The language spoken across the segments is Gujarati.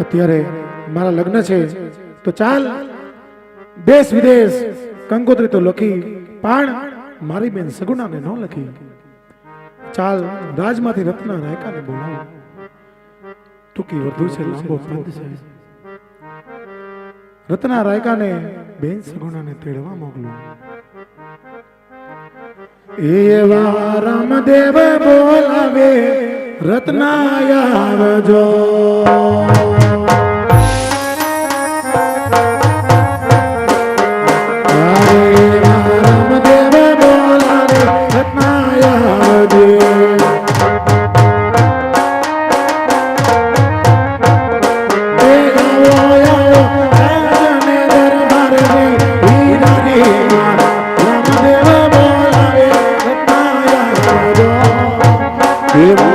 અત્યારે મારા લગ્ન છે, તો ચાલ, દેશ વિદેશ કંકોત્રી તો લખી, પણ મારી બેન સગુણાને ન લખી. ચાલ, રાજમાંથી રત્ન રાયકાને બોલાવો. ટૂંકી વધુ છે, લાંબો પંથ છે. રત્ના રાયકાને બેન સગુણાને તેડવા મોકલું. એવા રામદેવ બોલાવે, રત્નાય આવજો. રામદેવ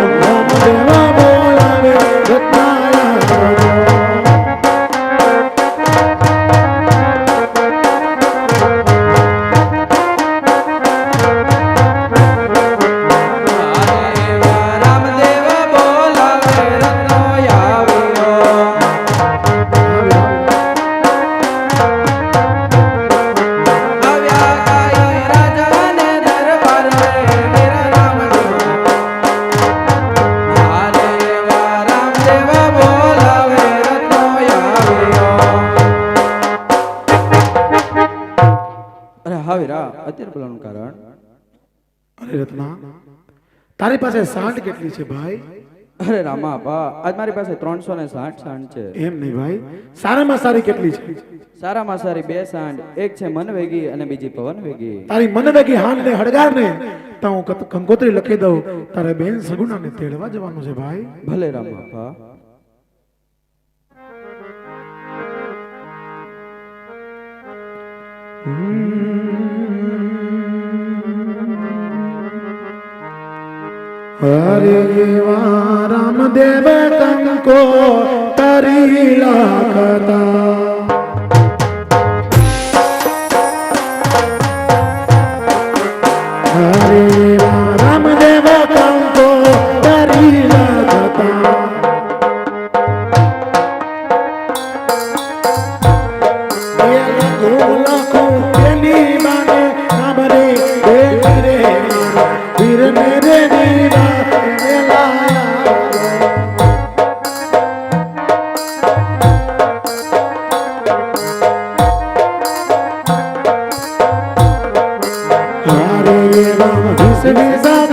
પાસે સાંઠ કેટલી છે ભાઈ? અરે રામા બા આજ મારી પાસે ત્રણસો ને સાઠ સાઠ છે. એમ નહીં ભાઈ. સારામાં સારી કેટલી છે? સારામાં સારી બે સાંઠ એક છે મન વેગી અને બીજી પવન વેગી. તારી મન વેગી હાલ ને હડગાર ને તો હું કંકોત્રી લખી દઉં. તારે બેન સગુણાને તેડવા જવાનું છે ભાઈ. ભલે રામા બા. હરે એવા રામદેવ કંકો તરી લાખતા. એ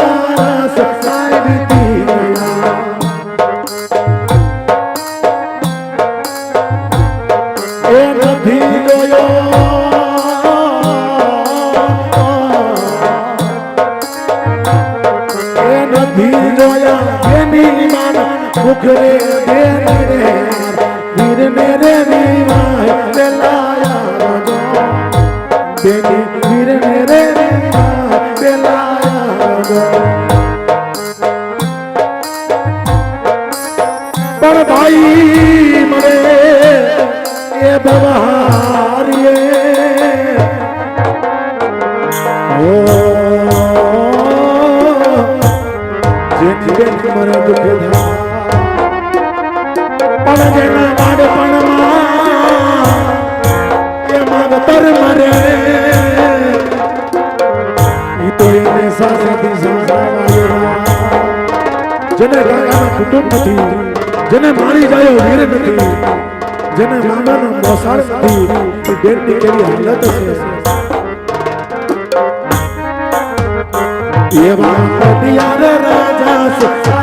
જેને કાકાનું કુટુંબ નથી જેને મારી જાય વીર નથી જેને મામાનો મોસાળ નથી એ બેનની કેવી હાલત છે. એવા રાજા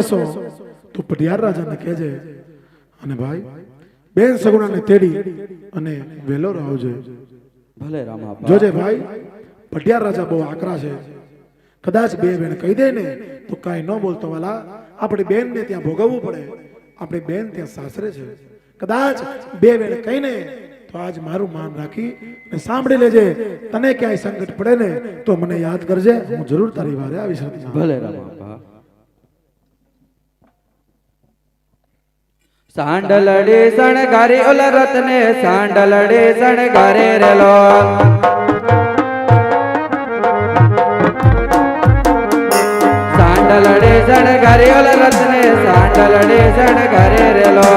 આટલો તો પટિયાર રાજાને કહેજે અને ભાઈ બેન સગુણાને તેડી અને વેલો રાવજે ભલે રામા જોજે ભાઈ પટિયાર રાજા બહુ આકરા છે. કદાચ બે બેન કહી દે ને તો કાંઈ ન બોલતો વાલા. આપણી બેનને ત્યાં ભોગવવું પડે. આપણી બેન ત્યાં સાસરે છે. કદાચ બે બેન કહીને તો આજ મારું માન રાખી ને સાંભળી લેજે. તને ક્યાંય સંકટ પડે ને તો મને યાદ કરજે. હું જરૂર તારી વારે આવીશ રત્ના. ભલે રામા બા. સાંડલડી શણગારી ઓલ રતને સાંડલડે શણગારે રેલો. સાંડલડે શણગારી ઓલ રતને સાંડલડે શણગારે રેલો.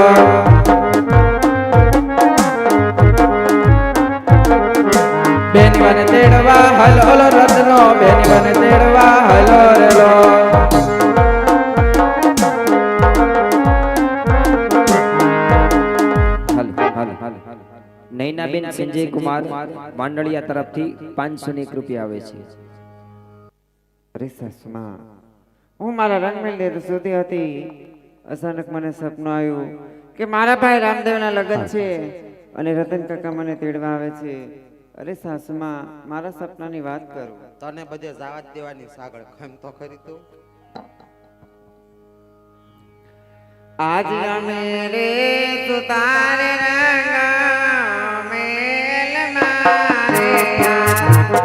બેની મને તેડવા હલો ઓલો રત્નો બેની મને તેડવા હલો રેલો. નૈનાબેન સંજય કુમાર માંડળિયા તરફથી પાંચસો ને એક રૂપિયા આવે છે. અરે સાસુમાં હું મારા રંગમેલ સુધી હતી. અચાનક મને સપનું આવ્યું કે મારા ભાઈ રામદેવના લગ્ન છે અને રતન કાકા મને તેડવા આવે છે. અરે સાસુમાં મારા સપનાની વાત કરું. તને બધે જવા દેવાની સાગળ ખમ તો ખરી તું. આજ રમે રે તું તારે મેલ મારે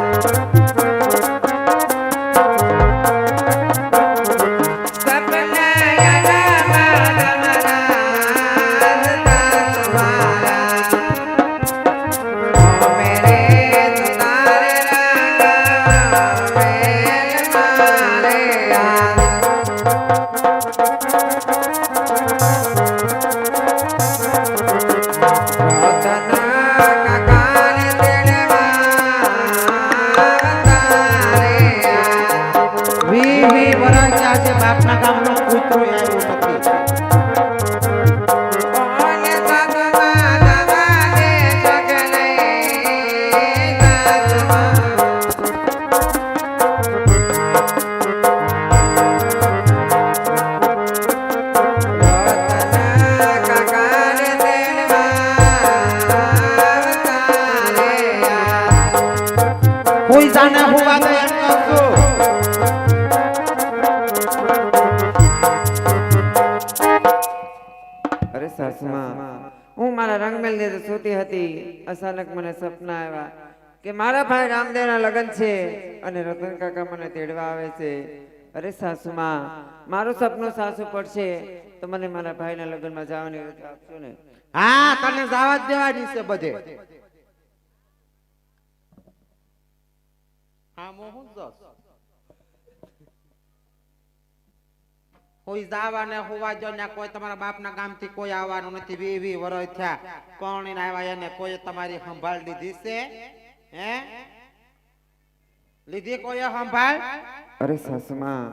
સપના આવ્યા કે મારા ભાઈ રામદેવના લગ્ન છે અને રતન કાકા મને તેડવા આવે છે. અરે સાસુમાં મારું સપનું સાસુ પડશે તો મને મારા ભાઈના લગ્નમાં જવાની રજા આપશો ને? હા તને જવા જ દેવાની છે બધે. હા મોહન જસ કોઈ જાવા ને હોવા જો ને કોઈ તમારા બાપના ગામથી કોઈ આવવાનું નથી. વી વી થયા. કોણી આવ્યા એને કોઈ તમારી સંભાળ લીધી છે? હે? લીધી કોઈ સંભાળ? અરે સાસુમાં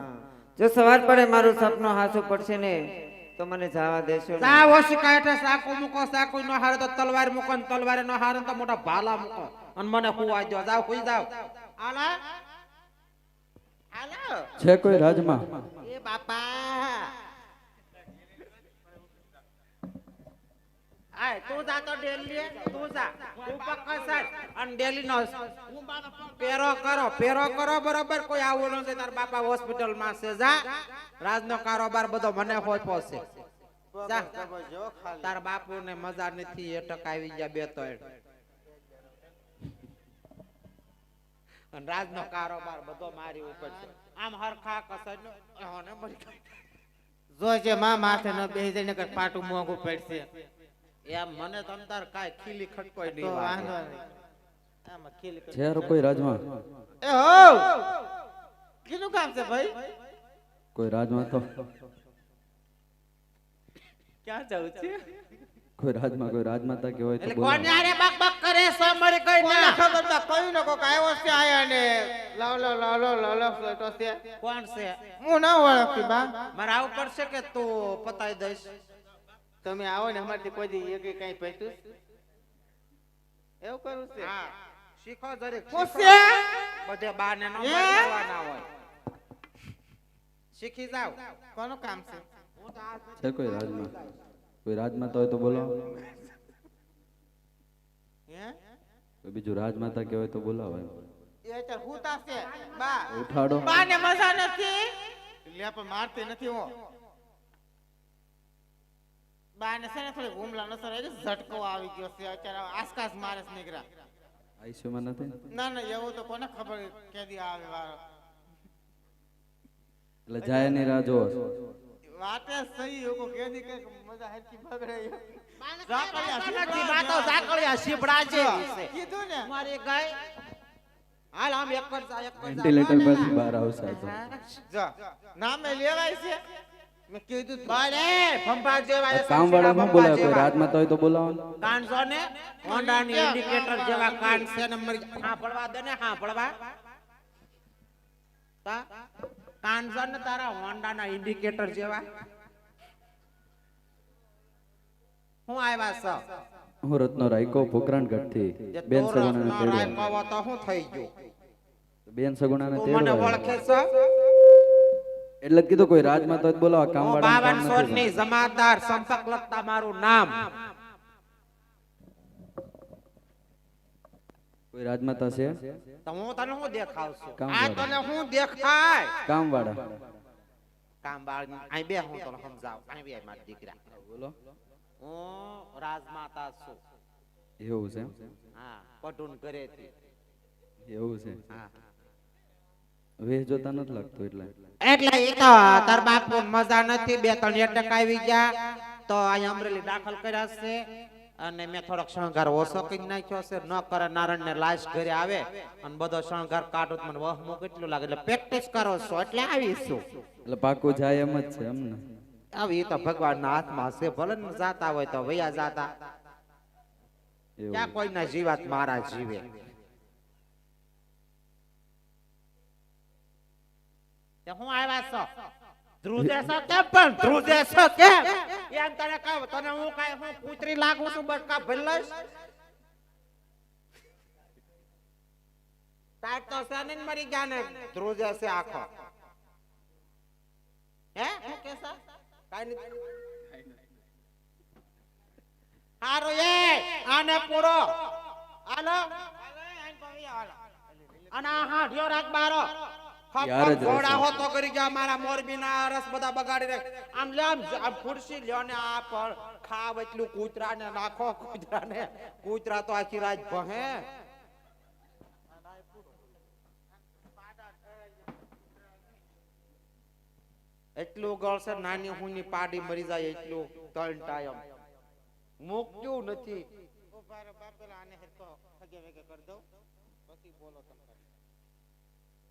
જો સવાર પડે મારું સપનું હાસું પડશે ને તો મને જવા દેશો ને? ઓછી કાંઠે સાકુ મૂકો સાકુ નો હારે તો તલવાર મૂકો ને તલવારે નો હારે તો મોટા ભાલા મૂકો. અને મને હુવા દો જાવ હુઈ જાવ આલા? છે કોઈ રાજમાં? એ બાપા. આય તું જા તો ડેલી તું જા. તું પક્કા અને ડેલી નો પેરો કરો પેરો કરો બરોબર? કોઈ આવું ન તાર બાપા હોસ્પિટલમાં છે. જા. રાજનો કારોબાર બધો મને હોય પહોંચે જા. તાર બાપુ ને મજા નથી એ ટક આવી ગયા બે ત્રણ અને રાજનો કારોબાર બધો મારી ઉપર છે. આમ હરખા કસર ને મરી ગઈ જોજે માં માથે ન બેસી જઈને નકર પાટું મોંઘું પડશે. એમ મને તમ તાર કાંઈ ખીલી ખટકોય નહીં વાંધો નહીં. આમાં ખીલ છે કોઈ રાજમાં એ હો કીનું કામ છે ભાઈ? કોઈ રાજમાં તો ક્યાં જવું છે? કોઈ રાજમાં કોઈ રાજમાતા કે હોય તો કોને આરે બક બક કરે છે મરી ગઈ ના. ખબર તા કયું ને કોક આવ્યો છે આયા ને. લાવ લાવ લાવ લાવ લાવ લાવ ફ્લેટો છે. કોણ છે? હું ના ઓળખતી બા. મારે આવું પડશે કે તું પતાઈ દઈશ? તમે આવો ને અમારથી કોઈ દી એક કઈ પૈતું એવું કરું છે? હા. શીખો જરીક કોસે બધે બાને નો હે? બોલવાના હોય. શીખી જાવ. કોનું કામ છે? છે કોઈ રાજમાં? કોઈ રાજમાતા હોય તો બોલો. હે? કોઈ બીજું રાજમાતા કહેવાય તો બોલાવો એમ. એ અત્યારે હુતા છે બા. ઉઠાડો. બાને મજા નથી? લે પણ મારતી નથી હું. બાને છે ને થોડી હુમલા નસર આવી ઝટકો આવી ગયો છે. અત્યારે આસકાસ મારે છે નીકળ્યા. આઈસીયુમાં નથી? ના ના એવું તો કોને ખબર કેદી આવે વારો એટલે જાય ની રાહ જોવો. વાતે સહી એવું કેદી કે મજા હરકી બગડે નથી વાતો ઝાકળિયા શીપડા છે. કીધું ને. મારી ગાય હાલ આમ એક પર જા, એક પર જા. વેન્ટિલેટર પર બહાર આવશે જો નામે લેવાય છે. મેં કીધું બારે બરે જેવા કામ વાળા ન બોલાવે કોઈ જેવા. રાજમાતા હોય તો બોલાવો ને. કાનની ને હોન્ડાની ઇન્ડિકેટર જેવા કાન છે ને મરી હા પડવા દે ને હા પડવા તા. કાન છો ને તારા હોન્ડાના ઇન્ડિકેટર જેવા. હું આવ્યા છો હું રત્નો રાયકો પોકરણગઢથી થી બેન સગુણાને તેડવા રાયકો તો હું થઈ ગયો. બેન સગુણાને તું મને ઓળખે છો એટલે કીધું કોઈ રાજમાં તો બોલાવા કામ વાળા બાવન સોરની જમાદાર સંપર્ક લગતા મારું નામ. કોઈ રાજમાતા છે? તમો તને હું દેખાવ છું આ તને હું દેખાય? કામ વાળા. કામ બાળ અહીં બે હું તને સમજાવ. અહીં બે મારા દીકરા. બોલો. હું રાજમાતા છું. એવું છે? હા પટુન ઘરેથી. એવું છે? હા. વેહ જોતા નથી લાગતો એટલે. એટલે એ તો તાર બાપ મજા નથી. બે ત્રણ એટક આવી ગયા. તો અહીં અમરેલી દાખલ કર્યા છે. અને મેં થોડોક શણગાર ઓછો કરી નાખ્યો છે. ન કરે નારાયણ ને લાશ ઘરે આવે અને બધો શણગાર કાઢું મને વહમું કેટલું લાગે. એટલે પ્રેક્ટિસ કરો છો એટલે આવીશું. એટલે પાકું જાય એમ જ છે એમને. આવી તો ભગવાનના હાથમાં છે ભલે જાતા હોય તો વૈયા જાતા. ક્યાં કોઈના જીવાત મારા જીવે. હું આવ્યા છો? ધ્રુજે છો કેમ પણ ધ્રુજે છો કેમ એમ તને કહું તને હું કઈ હું કૂતરી લાગુ છું બટકા ભલ્લસ? તાર તો સને મરી ગયા ને ધ્રુજે છે આખો. હે? હું કેસા કાઈ નહીં હારો એ આને પૂરો. હાલો. અને આ હાડ્યો રાખ બારો. ઘોડા તો કરી ગયા મારા મોરબી ના રસ બધા બગાડી દે આમ લે આમ ખુરશી લ્યો ને આ પર ખાવ એટલું કૂતરા ને નાખો કૂતરા ને. કૂતરા તો આખી રાત ભહે એટલું ગળશે નાની હુની પાડી મરી જાય એટલું ત્રણ ટાઈમ. મૂક્યું નથી. બાપ, પેલા આને હેરખો હગે વગે કરી દઉં. પછી બોલો તમે.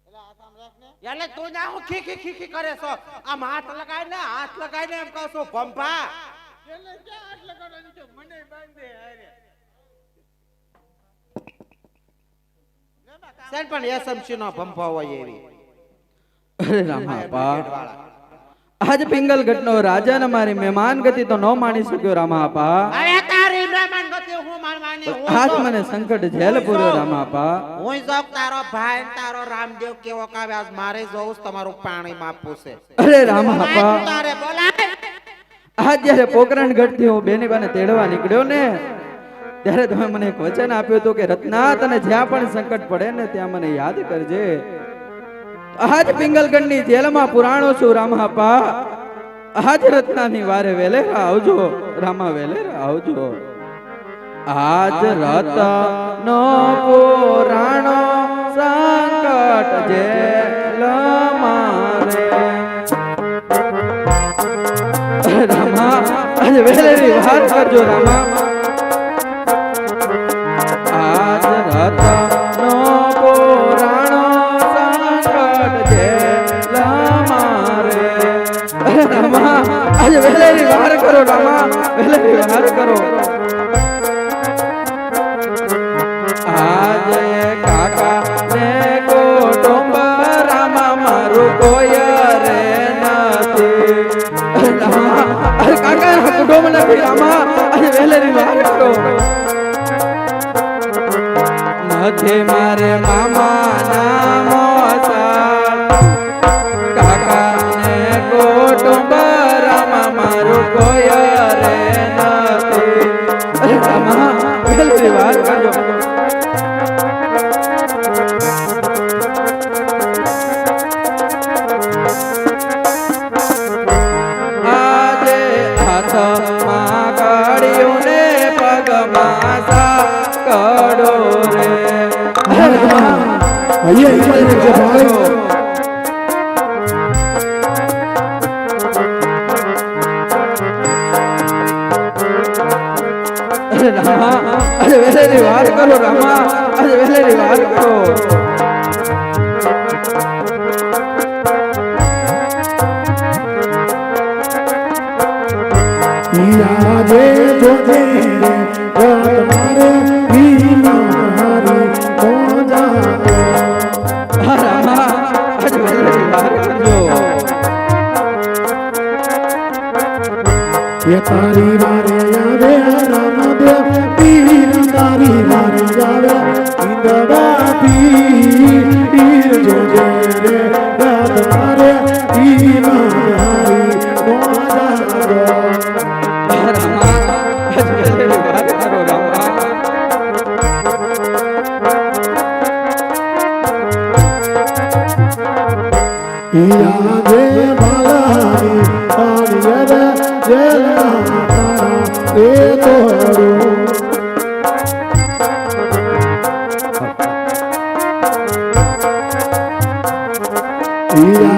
એટલે હાથ આમ રાખ ને. એટલે તું ના હું ખી ખી ખી ખી કરે છો? આમ હાથ લગાય ને હાથ લગાય ને એમ કહું છું ભંભા. એટલે ક્યાં હાથ લગાડવાની છે? મને બાંધે હારે. ના બા, કામ સેન પણ એસએમસી નો ભંભો હોય એવી. અરે રામા આજ પિંગલગઢ નો રાજા ને મારી મહેમાન ગતિ તો ન માણી શક્યો રામાપા અરે તારી ઇમરાન પોકરણ ગઢથી હું બેની બાને તેડવા નીકળ્યો ને ત્યારે તમે મને એક વચન આપ્યું હતું કે રત્ના તને જ્યાં પણ સંકટ પડે ને ત્યાં મને યાદ કરજે. આજ પિંગલગઢની જેલમાં પુરાણો છું રામાપા. આજ રત્નાની વારે વેલેરા આવજો રામા વેલેરા આવજો. આજ રત નો પુરાણો સંકટ જે લમારે. રામા, આજે વેલેરી વાત કરજો રામા. આજ રત નો પુરાણો સંકટ જે લમારે. રામા, આજે વાર કરો રામા વેલેરી વાર કરો. ஒரு காக்கார குடும்பம் போயிடாமா அது வேலை விளையாடட்டும் மாதே மாரே மாமா Yeah. We are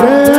Yeah.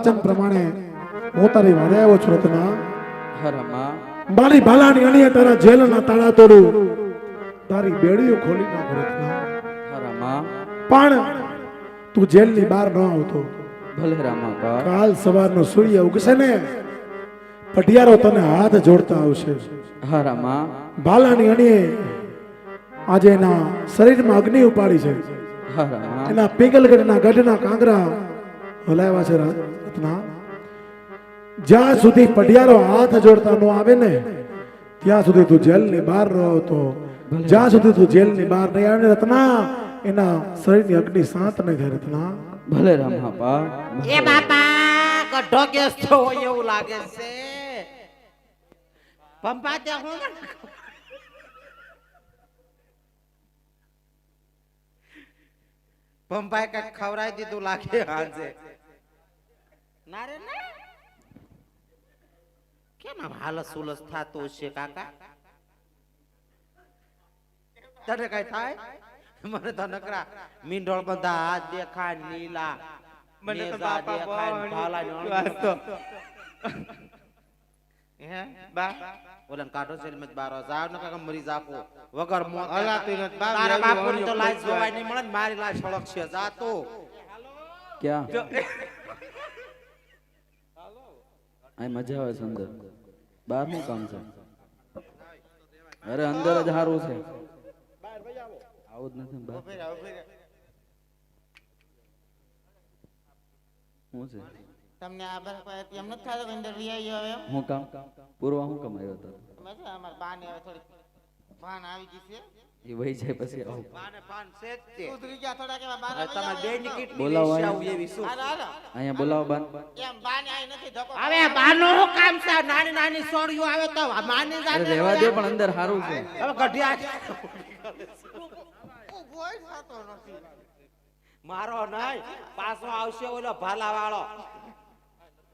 વચન પ્રમાણે હું તારી વારે આવ્યો છું રત્ના. મારી ભાલાની અણીએ તારા જેલના તાળા તોડું. તારી બેડીઓ ખોલી નાખ રત્ના. પણ તું જેલની બહાર ન આવતો. ભલે કાલ સવારનો સૂર્ય ઉગશે ને પટિયારો તને હાથ જોડતા આવશે. બાલાની અણીએ આજે એના શરીરમાં અગ્નિ ઉપાડી છે. એના પિંગલગઢના ગઢના કાંગરા હલાવ્યા છે રાજા રત્ના જ્યાં સુધી પઢિયારો હાથ જોડતા ન આવે ને ત્યાં સુધી તું જેલની બહાર રહો તો. જ્યાં સુધી તું જેલની બહાર નહીં આવે રત્ના એના શરીરની અગ્નિ શાંત નહીં થાય રત્ના. ભલે રામ બાપા. એ બાપા કઢો કેસ તો એવું લાગે છે. પંપા ત્યાં હું પંપાએ કંઈક ખવડાવી દીધું લાગે હાંજે. ના રે ના? કેમ આમ હાલસ સુલસ થાતું છે કાકા? તને કઈ થાય? મને તો નકરા મીંઢોળ બધા હાથ દેખાય નીલા મને તો બાપા ભાલા હે બા? ઓલન કાઢો છે મત બારો. જાવ ન કાકા મરી જાકો વગર મોત હલાતું ન બા તારા બાપુ તો લાજ જોવાય નહીં મળે મારી લાજ સળક છે જાતો ક્યાં? અહીં મજા આવે છે અંદર. બહાર શું કામ છે. અરે અંદર જ સારું છે. આવું જ નથી ને બહાર. શું છે? તમને આ બસ એમ નથી થતો અંદર રી આવ્યો હવે હું કામ? પૂર્વા હું કામ આવ્યો હતો? છે અમારા બાને હવે થોડી ભાન આવી ગઈ છે? એ વહી જાય પછી આવું. બાને પાન છે તે. ઉતરી ગયા થોડા કેવા બાર હવે તમે બે ની કિડની બોલાવો આવું એવી શું? અહીંયા બોલાવો બાન. એમ બાન આય નથી ધકો હવે બાનો શું કામ છે નાની નાની સોળિયો આવે તો માની જાતે રહેવા દે પણ અંદર હારું છે. હવે ગઢિયા કોઈ થતો નથી. મારો નહીં પાછો આવશે ઓલો ભાલા વાળો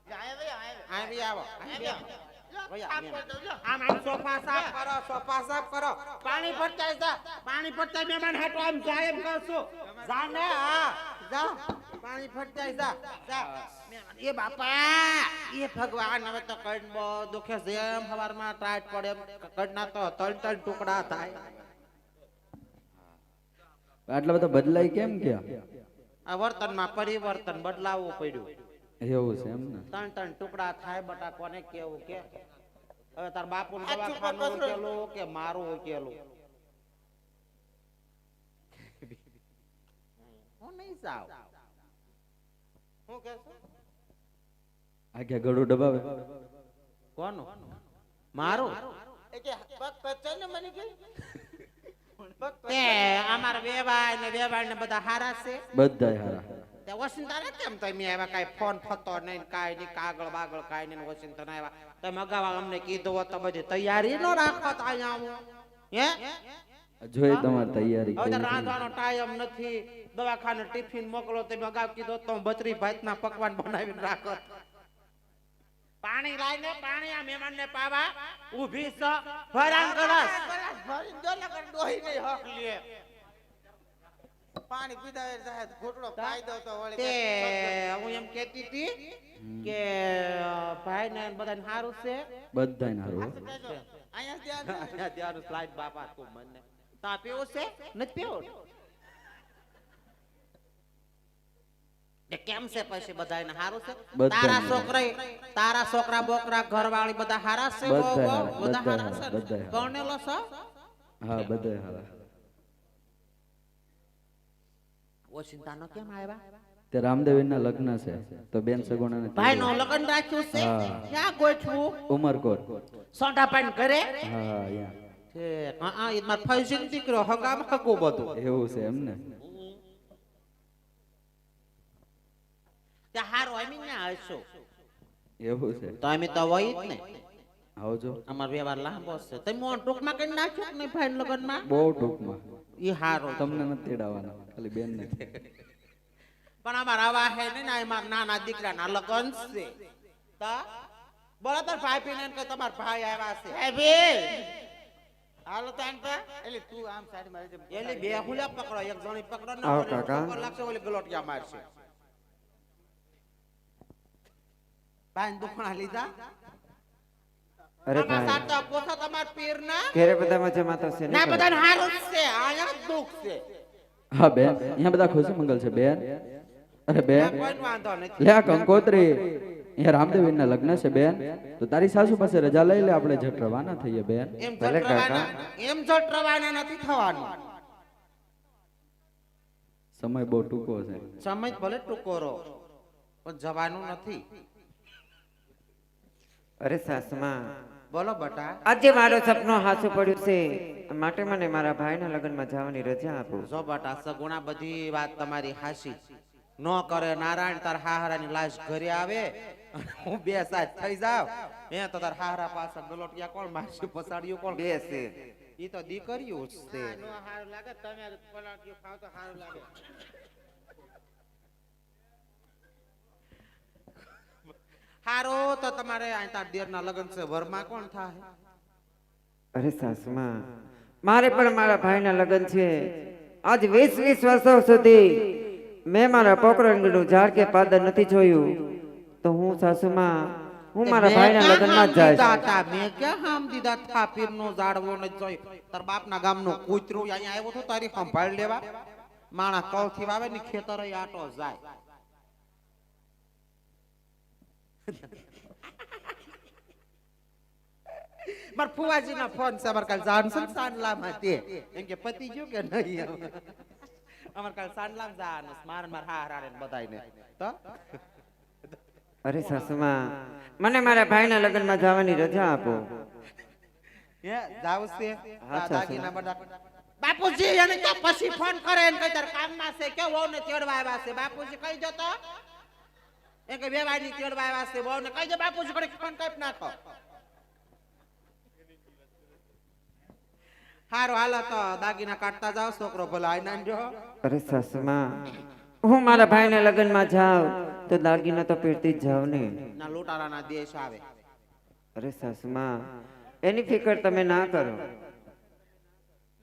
આય ભાઈ આય બી આવો. આય ભાઈ આમ કરી દઉં, લ્યો. આમ આમ સોફા સાફ કરો સોફા સાફ કરો. પાણી ભરતા જા પાણી ભરતા મહેમાન હાટો આમ જાય એમ કરશું જા ને હા જા. પાણી ભરતા જા જા. એ બાપા એ ભગવાન હવે તો કડ બહુ દુખે છે એમ હવારમાં ટાઈટ પડે કડના તો ત્રણ ત્રણ ટુકડા થાય. આટલા બધા બદલાય કેમ કે આ વર્તનમાં પરિવર્તન બદલાવવું પડ્યું. એવું છે એમ ને? ત્રણ ત્રણ ટુકડા થાય બટા કોને કેવું કે? હવે તાર બાપુ દવાખાનું. ઉકેલું કે મારું ઉકેલું? હું નહીં જાઉં. હું કહેશું? આખે ગળું દબાવે. કોનું? મારું? એ કે પગ પગ ને મને કે? અમારા વેવાય ને વેવાય ને બધા હારા છે? બધા હારા. તે વસંતા ને કેમ તમે આવ્યા કાંઈ ફોન ફતો નહીં કાંઈ નહીં કાગળ બાગળ કાંઈ નહીં વસંત આવ્યા તમે અગાઉ અમને કીધું હોત તો બધી તૈયારી નો રાખો તો અહીંયા આવું હે જોઈ તમારી તૈયારી હવે. રાંધવાનો ટાઈમ નથી દવાખાને ટિફિન મોકલો તમે અગાઉ કીધો તો બત્રી ભાતના પકવાન બનાવીને રાખો પાણી લાઈને પાણી આ મહેમાનને પાવા ઊભી સ ભરાણ ગલાસ ભરી દો નકર ડોહી નહીં હક લે પાણી પીધા એ સાહેબ ઘૂંટડો પાઈ દો તો વળી તે હું એમ કહેતી હતી કે ભાઈ ને બધાને સારું છે? બધાયને હારું હો. અહીંયા ધ્યાન ત્યાંનું સ્લાઇડ બાપા તું મને તા પીવો છે? નથી પીવો? કેમ છે પછી બધાને સારું છે? તારા. છોકરા તારા છોકરા બોકરા ઘરવાળી બધા હારા છે? બધા હારા છે બધાય છો? હા બધાય હારા. ઓચિંતાનો કેમ આવ્યા? તે રામદેવ ના લગ્ન છે. તો બેન સગુણા ભાઈ નો લગ્ન રાખ્યું છે? ક્યાં ગોઠવું? ઉમરકોટ. સોંટા પાન કરે? હા છે હા એ માર ફૈસી દીકરો હગામ હગું બધું. એવું છે એમ ને ત્યાં હારો એમ ના હશો. એવું છે. તો અમે તો જ ને. આવજો. અમાર વ્યવહાર લાંબો છે. તમે મોન ટૂંકમાં કઈ નાખ્યો કે નહીં ભાઈ લગ્નમાં? બહુ ટૂંકમાં. ઈ હારો તમને નથી તેડાવાનો ખાલી બેન ને પણ અમાર આવા હે ને ના એમાં નાના દીકરાના લગ્ન છે. તો? બોલો તાર ભાઈ પીને કે તમાર ભાઈ આવ્યા છે. હે બેન! હાલો તો આમ તો એટલે તું આમ સાઈડ મારી. એટલે બે હુલા પકડો એક જણી પકડો ને આવો ઓલી કાકા. લાગશે ઓલી ગલોટિયા મારશે. ભાઈ દુખણા લીધા? અરે સાચા પૂછો તમારા પીરના? ઘેરે બધા મજામાં તો છે ના? બધાને હારું જ છે આયા દુખ છે. હા બેન. અહીંયા બધા ખુશી મંગલ છે બેન. અરે બેન. લે આ કંકોત્રી. અહીંયા રામદેવીના લગ્ન છે બેન. તો તારી સાસુ પાસે રજા લઈ લે આપણે જટ રવાના થઈએ બેન. એમ ભલે કાકા. એમ જટરવાના નથી થવાનું. સમય બહુ ટૂંકો છે. સમય ભલે ટૂંકો રહો પણ જવાનું નથી. અરે સાસુમાં બોલો બટા. આજે મારો સપનો હાસું પડ્યું છે. માટે મને મારા ભાઈના લગ્નમાં જવાની રજા આપો. જો બટા સગુણા બધી વાત તમારી હાસી ન કરે નારાયણ તાર હાહરાની લાશ ઘરે આવે હું બે સાત થઈ જાવ મેં તો તાર હાહરા પાસે ગલોટિયા કોણ મારશું પસાડ્યું કોણ? બે છે. ઈ તો દીકરીઓ છે. હારો તો તમારે અહીં તાર દેરના લગ્ન છે વરમાં કોણ થાય? અરે સાસુમાં મારે પણ મારા ભાઈના લગ્ન છે. આજ વીસ વીસ વર્ષો સુધી મેં મારા પોકરણનું ઝાડ કે પાદર નથી જોયું. તો હું સાસુમાં હું મારા ભાઈના લગ્નમાં જ જઈશ. મેં ક્યાં હામ દીધા થા પીરનો ઝાડવો ન જોઈ તાર બાપના ગામનો કૂતરો અહીંયા આવ્યો તો તારી સંભાળ લેવા. માણા કળથી વાવે ને ખેતર આટો જાય. માર ફુવાજી ના ફોન છે અમારે કાલ જાનસન સાંડલામાં તે. એમ કે પતિ ગયો કે નહીં અમાર કાલ સાંડલામ જાનું માર માર હાર હારે બધાયને. તો? અરે સાસુમાં મને મારા ભાઈના લગ્નમાં જવાની રજા આપો. હે જાવ છે? હા, દાગીના બધા બાપુજી એને તો પછી ફોન કરે એને કઈ તાર કામમાં છે કે વહુ ને તેડવા આવ્યા છે? બાપુજી કઈ જતો તો. એ કે બે વાડી તેડવા આવ્યા છે બહુ ને કઈ જે બાપુ ઘડી ફોન કાપ નાખો. હારો હાલો તો દાગીના કાઢતા જાવ છોકરો ભલે આઈ નાંજો અરે સસમા હું મારા ભાઈના લગ્નમાં જાવ તો દાગીના તો પહેરતી જ જાવ ને. ના લૂંટારાના દેશ આવે. અરે સસમા એની ફિકર તમે ના કરો.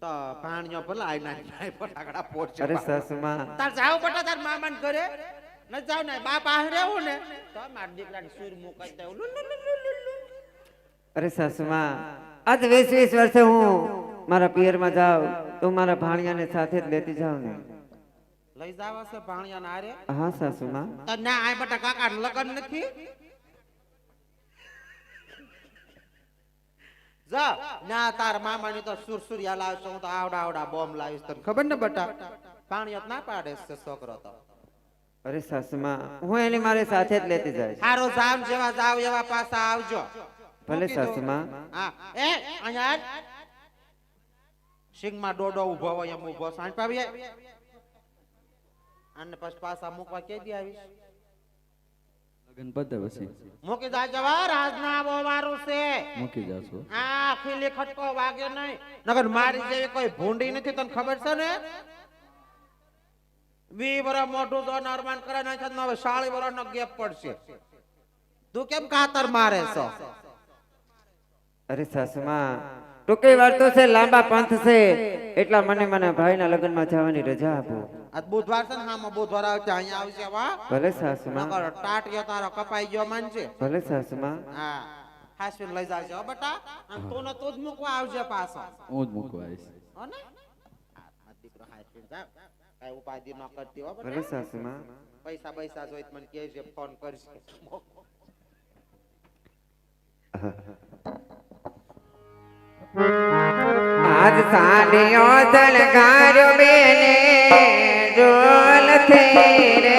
તો પાણીઓ ભલે આઈ નાંજો ફટાકડા પોટ અરે સસમા. તાર જાવ બટા તાર મામાને ઘરે. ન જાવ ને બાપ આ રહેવું ને. તો માર દીકરાને સૂર મુકાઈ દઉં. અરે સાસુમાં આજ વીસ વીસ વર્ષે હું મારા પિયરમાં જાઉં તો મારા ભાણિયાને સાથે જ લેતી જાઉં ને. લઈ જાવ હશે ભાણિયાને હારે? હા સાસુમાં. તો ના આ બટા કાકા લગન નથી? જા ના તાર મામાની તો સુરસુરિયા લાવશો હું તો આવડા આવડા બોમ્બ લાવીશ તને. ખબર ને બટા? પાણી ના પાડે છે છોકરો તો. અરે સસમા હું એની મારી સાથે જ લેતી જાય હારો જામ જેવા જાવ એવા પાસા આવજો. ભલે સસમા. હા. એ અહીંયા સિંગમાં ડોડો ઊભો હોય એમ ઊભો સાંજ પાવી અને પછી પાસા મૂકવા કે દી આવીશ? લગ્ન પતે પછી. મૂકી જા જવા રાજના આવો વારું છે. મૂકી જાશું આ ખીલી ખટકો વાગે નહીં. નગર મારી જેવી કોઈ ભૂંડી નથી તને ખબર છે ને? વી વરા મોઢું તો અરમાન કરે નાખે ને હવે સાળી વરા નો ગેપ પડશે. તું કેમ કાતર મારે છો? અરે સાસુમાં ટૂંકી વાર્તો છે લાંબા પંથ છે એટલા મને મને ભાઈના લગ્નમાં જવાની રજા આપો. આજ બુધવાર છે ને હામાં બુધવાર આવશે અહીંયા આવશે વા ભલે સાસુમાં. નકર ટાટિયો તારો કપાઈ ગયો માનશે ભલે સાસુમાં. હા હાસવીન લઈ જાજો હો બેટા. અને તું ને તું જ મૂકવા આવજે પાછો. હું જ મૂકવા આવીશ. હો ને? દીકરો હાસવીન જા કાંઈ ઉપાધિ ન કરતી હો સાસુમાં પૈસા પૈસા જોઈ મને કહેજે ફોન કરશે આજ સાડીઓ તલગારો બેને જોલ થઈ રે